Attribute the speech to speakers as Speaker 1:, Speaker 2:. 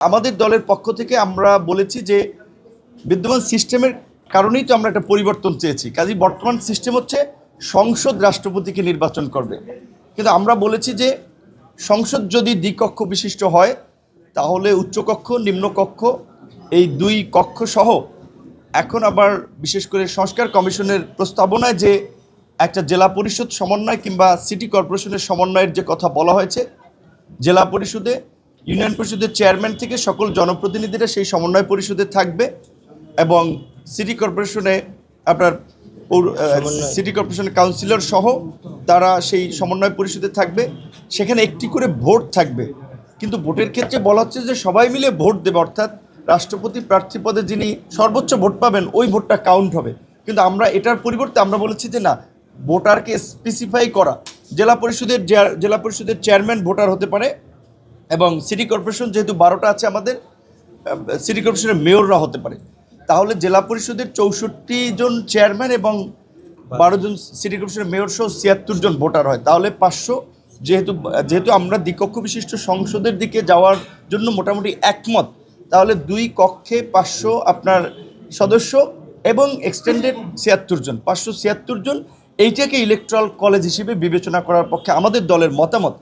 Speaker 1: আমাদের দলের পক্ষ থেকে আমরা বলেছি যে বিদ্যমান সিস্টেমের কারণেই তো আমরা একটা পরিবর্তন চেয়েছি। কাজে বর্তমান সিস্টেম হচ্ছে সংসদ রাষ্ট্রপতিকে নির্বাচন করবে। কিন্তু আমরা বলেছি যে সংসদ যদি দ্বিকক্ষ বিশিষ্ট হয়, তাহলে উচ্চকক্ষ, নিম্নকক্ষ, এই দুই কক্ষ সহ এখন আবার বিশেষ করে সংস্কার কমিশনের প্রস্তাবনায় যে একটা জেলা পরিষদ সমন্বয় কিংবা সিটি কর্পোরেশনের সমন্বয়ের যে কথা বলা হয়েছে, জেলা পরিষদে ইউনিয়ন পরিষদের চেয়ারম্যান থেকে সকল জনপ্রতিনিধিরা সেই সমন্বয় পরিষদে থাকবে এবং সিটি কর্পোরেশনে আপনার সিটি কর্পোরেশনের কাউন্সিলর সহ তারা সেই সমন্বয় পরিষদে থাকবে। সেখানে একটি করে ভোট থাকবে। কিন্তু ভোটের ক্ষেত্রে বলা হচ্ছে যে সবাই মিলে ভোট দেবে অর্থাৎ রাষ্ট্রপতি প্রার্থী পদে যিনি সর্বোচ্চ ভোট পাবেন ওই ভোটটা কাউন্ট হবে। কিন্তু আমরা এটার পরিবর্তে আমরা বলেছি যে না ভোটারকে স্পেসিফাই করা। জেলা পরিষদের জেলা পরিষদের চেয়ারম্যান ভোটার হতে পারে এবং সিটি কর্পোরেশন যেহেতু বারোটা আছে আমাদের সিটি কর্পোরেশনের মেয়ররা হতে পারে। তাহলে জেলা পরিষদের চৌষট্টি জন চেয়ারম্যান এবং বারো জন সিটি কর্পোরেশনের মেয়র সহ ছিয়াত্তর জন ভোটার হয়। তাহলে পাঁচশো যেহেতু যেহেতু আমরা দ্বিকক্ষ বিশিষ্ট সংসদের দিকে যাওয়ার জন্য মোটামুটি একমত, তাহলে দুই কক্ষে পাঁচশো আপনার সদস্য এবং এক্সটেন্ডেড ছিয়াত্তর জন। পাঁচশো ছিয়াত্তর জন এইটাকে ইলেকট্রাল কলেজ হিসেবে বিবেচনা করার পক্ষে আমাদের দলের মতামত